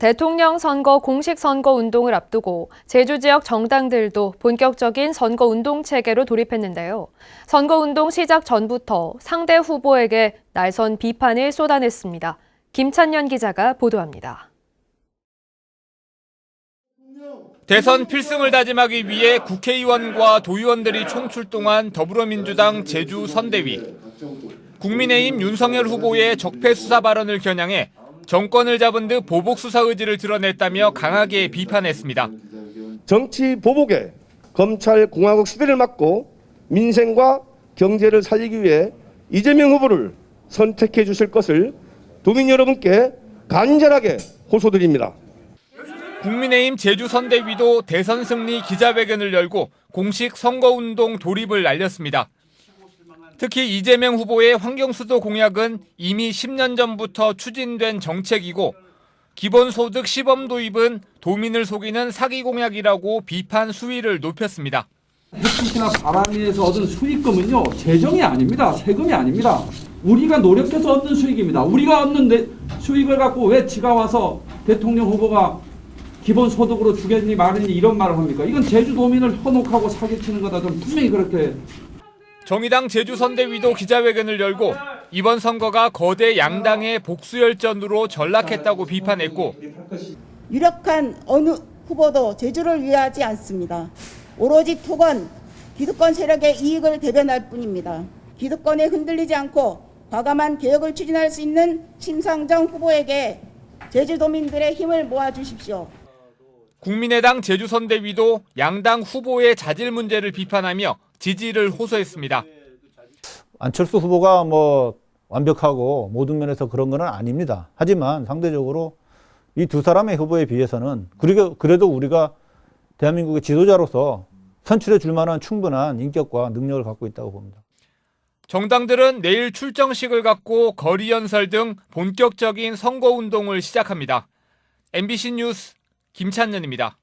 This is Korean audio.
대통령 선거 공식 선거 운동을 앞두고 제주 지역 정당들도 본격적인 선거 운동 체계로 돌입했는데요. 선거 운동 시작 전부터 상대 후보에게 날선 비판을 쏟아냈습니다. 김찬년 기자가 보도합니다. 대선 필승을 다짐하기 위해 국회의원과 도의원들이 총출동한 더불어민주당 제주 선대위. 국민의힘 윤석열 후보의 적폐 수사 발언을 겨냥해 정권을 잡은 듯 보복 수사 의지를 드러냈다며 강하게 비판했습니다. 정치 보복에 검찰 공화국 시대를 막고 민생과 경제를 살리기 위해 이재명 후보를 선택해 주실 것을 도민 여러분께 간절하게 호소드립니다. 국민의힘 제주 선대위도 대선 승리 기자회견을 열고 공식 선거운동 돌입을 알렸습니다. 특히 이재명 후보의 환경수도 공약은 이미 10년 전부터 추진된 정책이고 기본소득 시범 도입은 도민을 속이는 사기 공약이라고 비판 수위를 높였습니다. 햇빛이나 바람에서 얻은 수익금은요 재정이 아닙니다. 세금이 아닙니다. 우리가 노력해서 얻는 수익입니다. 우리가 얻는 내- 수익을 갖고 왜 지가 와서 대통령 후보가 기본소득으로 주겠니 말했니 이런 말을 합니까? 이건 제주도민을 현혹하고 사기치는 거다. 좀 분명히 그렇게 정의당 제주 선대위도 기자회견을 열고 이번 선거가 거대 양당의 복수열전으로 전락했다고 비판했고 유력한 어느 후보도 제주를 위하지 않습니다. 오로지 토건, 기득권 세력의 이익을 대변할 뿐입니다. 기득권에 흔들리지 않고 과감한 개혁을 추진할 수 있는 심상정 후보에게 제주도민들의 힘을 모아주십시오. 국민의당 제주 선대위도 양당 후보의 자질 문제를 비판하며 지지를 호소했습니다. 안철수 후보가 뭐 완벽하고 모든 면에서 그런 건 아닙니다. 하지만 상대적으로 이 두 사람의 후보에 비해서는 그리고 그래도 우리가 대한민국의 지도자로서 선출해 줄 만한 충분한 인격과 능력을 갖고 있다고 봅니다. 정당들은 내일 출정식을 갖고 거리 연설 등 본격적인 선거 운동을 시작합니다. MBC 뉴스 김찬년입니다.